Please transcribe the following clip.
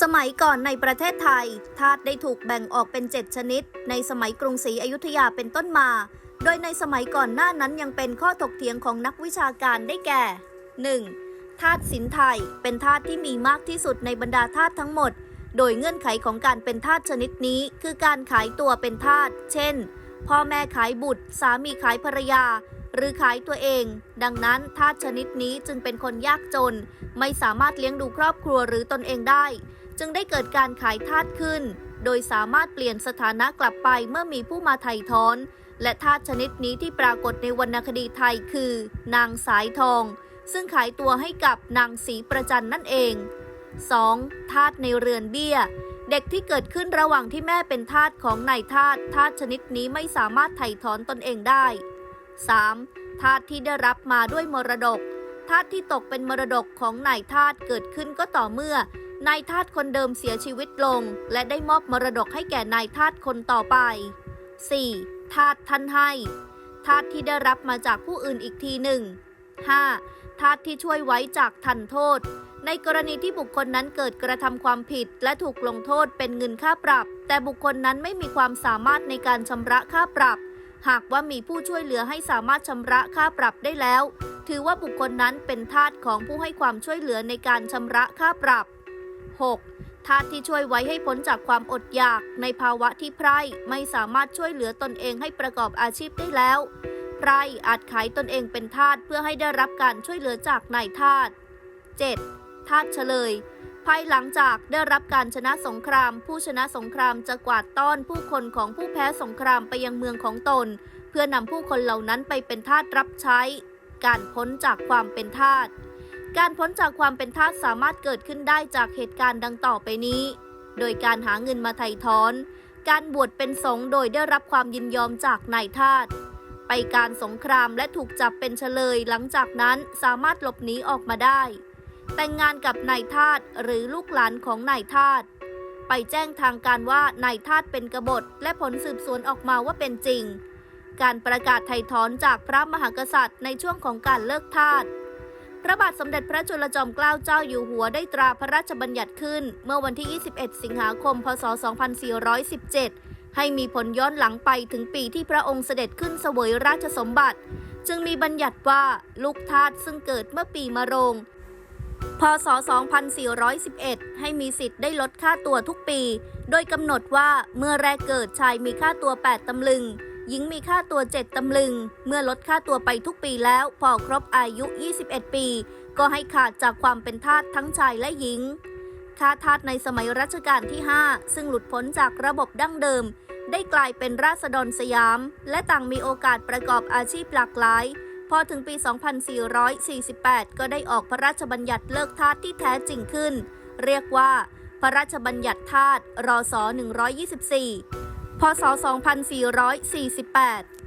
สมัยก่อนในประเทศไทยทาสได้ถูกแบ่งออกเป็น 7 ชนิด ในสมัยกรุงศรีอยุธยาเป็นต้นมา โดยในสมัยก่อนหน้านั้นยังเป็นข้อถกเถียงของนักวิชาการได้แก่ 1. ทาสสินไทย เป็นทาสที่มีมากที่สุดในบรรดาทาสทั้งหมด โดยเงื่อนไขของการเป็นทาสชนิดนี้ คือการขายตัวเป็นทาสเช่น พ่อแม่ขายบุตร สามีขายภรรยา หรือขายตัวเอง ดังนั้นทาสชนิดนี้จึงเป็นคนยากจน ไม่สามารถเลี้ยงดูครอบครัวหรือตนเองได้ จึงได้เกิดการขายทาสขึ้น โดยสามารถเปลี่ยนสถานะกลับไปเมื่อมีผู้มาไถ่ถอน และทาสชนิดนี้ที่ปรากฏในวรรณคดีไทยคือ นางสายทอง ซึ่งขายตัวให้กับนางสีประจันนั่นเอง 2. ทาสในเรือนเบี้ย เด็กที่เกิดขึ้นระหว่างที่แม่เป็นทาสของนายทาสทาสชนิดนี้ไม่สามารถไถ่ถอนตนเองได้ 3. ทาสที่ได้รับมาด้วยมรดก ทาสที่ตกเป็นมรดกของนายทาสเกิดขึ้นก็ต่อเมื่อนายทาสคนเดิมเสียชีวิตลง และได้มอบมรดกให้แก่นายทาสคนต่อไป 4. ทาสท่านให้ทาสที่ได้รับมาจากผู้อื่นอีกทีหนึ่ง 5. ทาสที่ช่วยไว้จากทันโทษ ในกรณีที่บุคคลนั้นเกิดกระทำความผิดและถูกลงโทษเป็นเงินค่าปรับ แต่บุคคลนั้นไม่มีความสามารถในการชำระค่าปรับ หากว่ามีผู้ช่วยเหลือให้สามารถชำระค่าปรับได้แล้ว ถือว่าบุคคลนั้นเป็นทาสของผู้ให้ความช่วยเหลือในการชำระค่าปรับ 6. ทาสที่ช่วยไว้ให้พ้นจากความอดอยากในภาวะที่ไพร่ไม่สามารถช่วยเหลือตนเองให้ประกอบอาชีพได้แล้ว ไพร่อาจขายตนเองเป็นทาสเพื่อให้ได้รับการช่วยเหลือจากนายทาส 7. ทาสเฉลย ภายหลังจากได้รับการชนะสงคราม ผู้ชนะสงครามจะกวาดต้อนผู้คนของผู้แพ้สงครามไปยังเมืองของตน เพื่อนำผู้คนเหล่านั้นไปเป็นทาสรับใช้ การพ้นจากความเป็นทาส การพ้นจากความเป็นทาสสามารถเกิดขึ้นได้จากเหตุการณ์ดังต่อไปนี้ โดยการหาเงินมาไถ่ถอน การบวชเป็นสงฆ์โดยได้รับความยินยอมจากนายทาส ไปการสงครามและถูกจับเป็นเฉลยหลังจากนั้นสามารถหลบหนีออกมาได้ แต่งงานกับนายทาสหรือลูกหลานของนายทาสไปแจ้งทางการว่านายทาสเป็นกบฏและผลสืบสวนออกมาว่าเป็นจริง การประกาศไถ่ถอนจากพระมหากษัตริย์ในช่วงของการเลิกทาสพระบาทสมเด็จพระจุลจอมเกล้าเจ้าอยู่หัวได้ตราพระราชบัญญัติขึ้น เมื่อวันที่ 21 สิงหาคม พศ 2417 ให้มีผลย้อนหลังไปถึงปีที่พระองค์เสด็จขึ้นเสวยราชสมบัติ จึงมีบัญญัติว่าลูกทาสซึ่งเกิดเมื่อปีมะโรง พศ 2411 ให้มีสิทธิ์ได้ลดค่าตัวทุกปี โดยกำหนดว่าเมื่อแรกเกิดชายมีค่าตัว 8 ตำลึง หญิงมีค่าตัว 7 ตำลึง เมื่อลดค่าตัวไปทุกปีแล้ว พอครบอายุ 21 ปี ก็ให้ขาดจากความเป็นทาสทั้งชายและหญิง ค่าทาสในสมัยรัชกาลที่ 5 ซึ่งหลุดพ้นจากระบบดั้งเดิม ได้กลายเป็นราษฎรสยาม และต่างมีโอกาสประกอบอาชีพหลากหลาย พอถึงปี 2448 ก็ได้ออกพระราชบัญญัติเลิกทาสที่แท้จริงขึ้น เรียกว่า พระราชบัญญัติทาสรศ124 พศ 2448